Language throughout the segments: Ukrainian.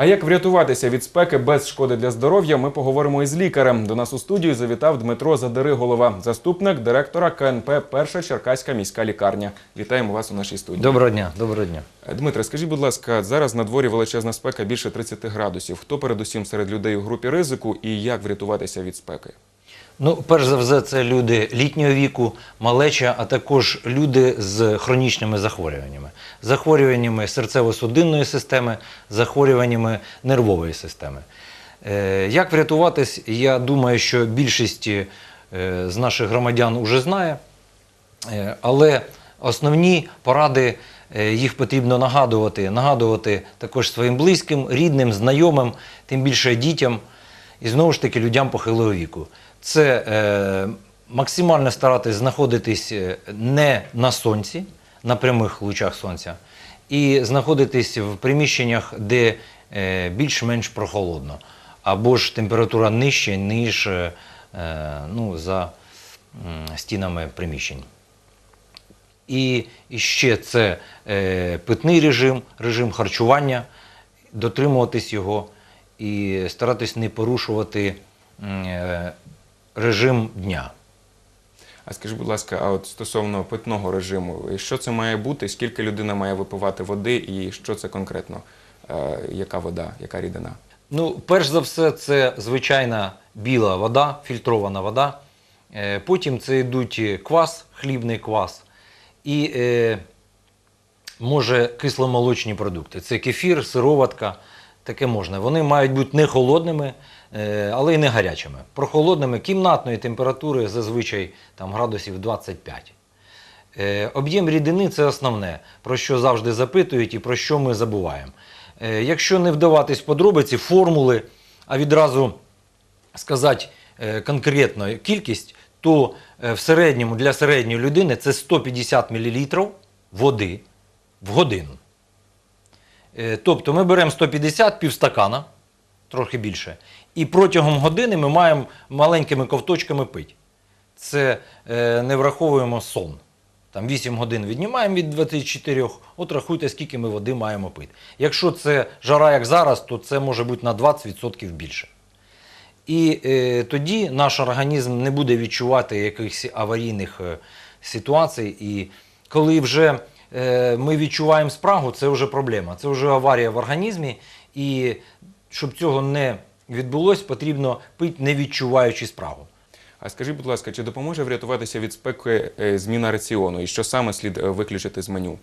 А як врятуватися від спеки без шкоди для здоров'я, ми поговоримо із лікарем. До нас у студію завітав Дмитро Задириголова, заступник директора КНП Перша Черкаська міська лікарня. Вітаємо вас у нашій студії. Доброго дня, доброго дня. Е, Дмитре, скажіть, будь ласка, зараз на дворі величезна спека більше 30 градусів. Хто передусім серед людей у групі ризику і як врятуватися від спеки? Ну, перш за все, це люди літнього віку, малеча, а також люди з хронічними захворюваннями, захворюваннями серцево-судинної системи, захворюваннями нервової системи. Е, Як врятуватись, я думаю, що більшість е, з наших громадян вже знає. Е, Але основні поради їх потрібно нагадувати, нагадувати також своїм близьким, рідним, знайомим, тим більше дітям і знову ж таки людям похилого віку. Це е, максимально старатись знаходитись е, не на сонці, на прямих лучах сонця, і знаходитись в приміщеннях, де е, більш-менш прохолодно, або ж температура нижча, ніж е, е, ну, за стінами приміщень. І ще це е, питний режим, режим харчування, дотримуватись його і старатись не порушувати е, режим дня. А скажіть, будь ласка, а от стосовно питного режиму, що це має бути? Скільки людина має випивати води, і що це конкретно? Е, яка вода, яка рідина? Ну, перш за все, це звичайна біла вода, фільтрована вода. Е, Потім це йдуть квас, хлібний квас. І е, може кисломолочні продукти. Це кефір, сироватка, таке можна. Вони мають бути не холодними, е, але й не гарячими. Прохолодними кімнатної температури зазвичай там, градусів 25. Е, Об'єм рідини це основне, про що завжди запитують і про що ми забуваємо. Е, Якщо не вдаватись в подробиці, формули, а відразу сказати конкретно кількість, то в середньому для середньої людини це 150 мл води в годину. Е, Тобто ми беремо 150 півстакана, трохи більше, і протягом години ми маємо маленькими ковточками пити. Це е, не враховуємо сон. Там 8 годин віднімаємо від 24, от рахуйте, скільки ми води маємо пити. Якщо це жара, як зараз, то це може бути на 20% більше. І е, тоді наш організм не буде відчувати якихось аварійних е, ситуацій. І коли вже ми відчуваємо спрагу, це вже проблема, це вже аварія в організмі. І щоб цього не відбулося, потрібно пити, не відчуваючи спрагу. А скажіть, будь ласка, чи допоможе врятуватися від спеки е, зміна раціону? І що саме слід е, виключити з меню?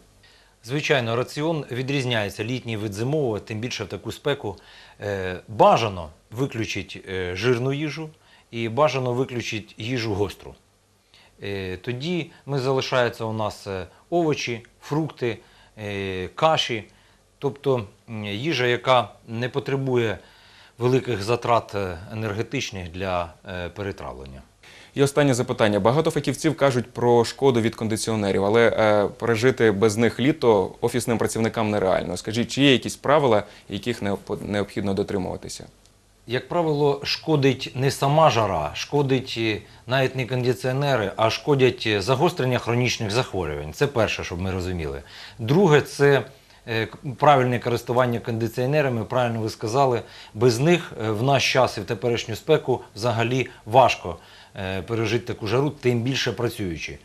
Звичайно, раціон відрізняється літній від зимового, тим більше в таку спеку. Е, бажано виключити е, жирну їжу і бажано виключити їжу гостру. Е, тоді ми залишаються у нас е, овочі, фрукти, е, каші, тобто їжа, яка не потребує великих затрат е, енергетичних для е, перетравлення. І останнє запитання. Багато фахівців кажуть про шкоду від кондиціонерів, але е, пережити без них літо офісним працівникам нереально. Скажіть, чи є якісь правила, яких необхідно дотримуватися? Як правило, шкодить не сама жара, шкодить е, навіть не кондиціонери, а шкодять е, загострення хронічних захворювань. Це перше, щоб ми розуміли. Друге, це е, правильне користування кондиціонерами. Правильно ви сказали, без них в наш час і в теперішню спеку взагалі важко пережити таку жару, тим більше працюючи.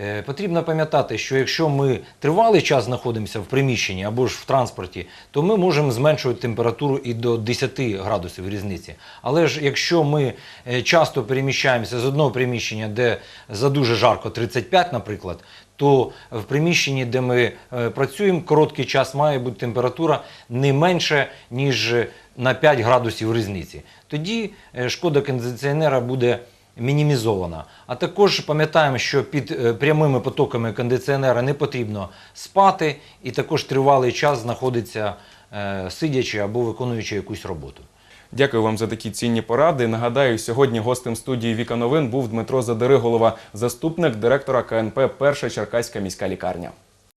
Е, Потрібно пам'ятати, що якщо ми тривалий час знаходимося в приміщенні або ж в транспорті, то ми можемо зменшувати температуру і до 10 градусів різниці. Але ж якщо ми е, часто переміщаємося з одного приміщення, де за дуже жарко 35, наприклад, то в приміщенні, де ми е, працюємо, короткий час має бути температура не менше, ніж на 5 градусів різниці. Тоді шкода кондиціонера буде мінімізована. А також пам'ятаємо, що під е, прямими потоками кондиціонера не потрібно спати і також тривалий час знаходиться е, сидячи або виконуючи якусь роботу. Дякую вам за такі цінні поради. Нагадаю, сьогодні гостем студії Віка Новин був Дмитро Задириголова, заступник директора КНП Перша Черкаська міська лікарня.